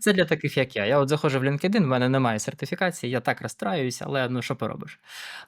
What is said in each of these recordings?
Це для таких, як я. Я от заходжу в LinkedIn, в мене немає сертифікації, я так розстраююся, але ну що поробиш.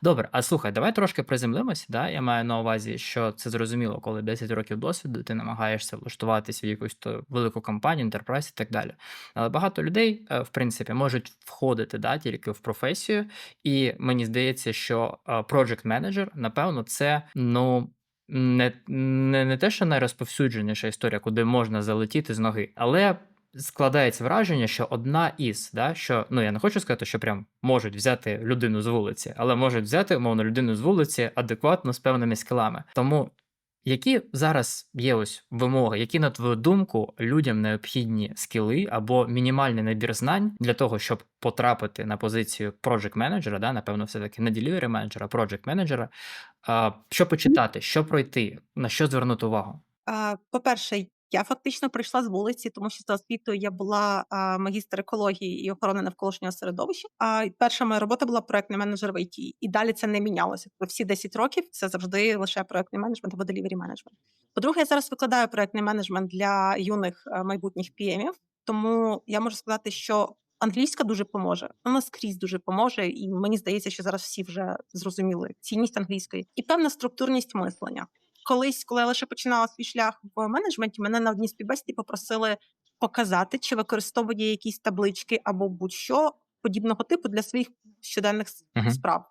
Добре, а слухай, давай трошки приземлимося. Да? Я маю на увазі, що це зрозуміло, коли 10 років досвіду, ти намагаєшся влаштуватися в якусь то велику компанію, enterprise і так далі. Але багато людей, е, в принципі, можуть входити да, тільки в професію, і мені здається, що е, project manager, напевно, це ну. Не, не, не те, що найрозповсюдженіша історія, куди можна залетіти з ноги, але складається враження, що одна із, да, що ну я не хочу сказати, що прям можуть взяти людину з вулиці, але можуть взяти умовно людину з вулиці адекватно з певними скілами. Тому які зараз є ось вимоги, які, на твою думку, людям необхідні скіли або мінімальний набір знань для того, щоб потрапити на позицію project менеджера, да, напевно, все-таки не delivery менеджера, а project менеджера, що почитати, що пройти, на що звернути увагу? По-перше, я фактично прийшла з вулиці, тому що за освітою я була а, магістр екології і охорони навколишнього середовища. А перша моя робота була проектний менеджер в ІТ. І далі це не мінялося. Тобто всі 10 років це завжди лише проектний менеджмент або делівері менеджмент. По-друге, я зараз викладаю проектний менеджмент для юних майбутніх PM-ів, тому я можу сказати, що. Англійська дуже поможе, вона скрізь дуже поможе, і мені здається, що зараз всі вже зрозуміли цінність англійської і певна структурність мислення колись, коли я лише починала свій шлях в менеджменті, мене на одній співбесіді попросили показати, чи використовує якісь таблички або будь-що подібного типу для своїх щоденних uh-huh. справ.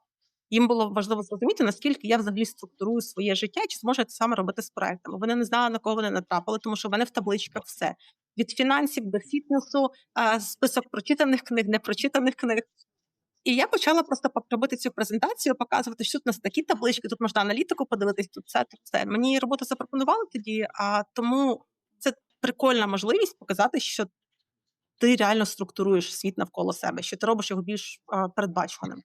Їм було важливо зрозуміти, наскільки я взагалі структурую своє життя, чи зможу це саме робити з проектами. Вони не знали, на кого вони натрапили, тому що в мене в табличках все від фінансів до фітнесу, список прочитаних книг, непрочитаних книг. І я почала просто робити цю презентацію, показувати, що тут у нас такі таблички, тут можна аналітику подивитись, тут все тут все. Мені роботу запропонували тоді, а тому це прикольна можливість показати, що ти реально структуруєш світ навколо себе, що ти робиш його більш передбачуваним.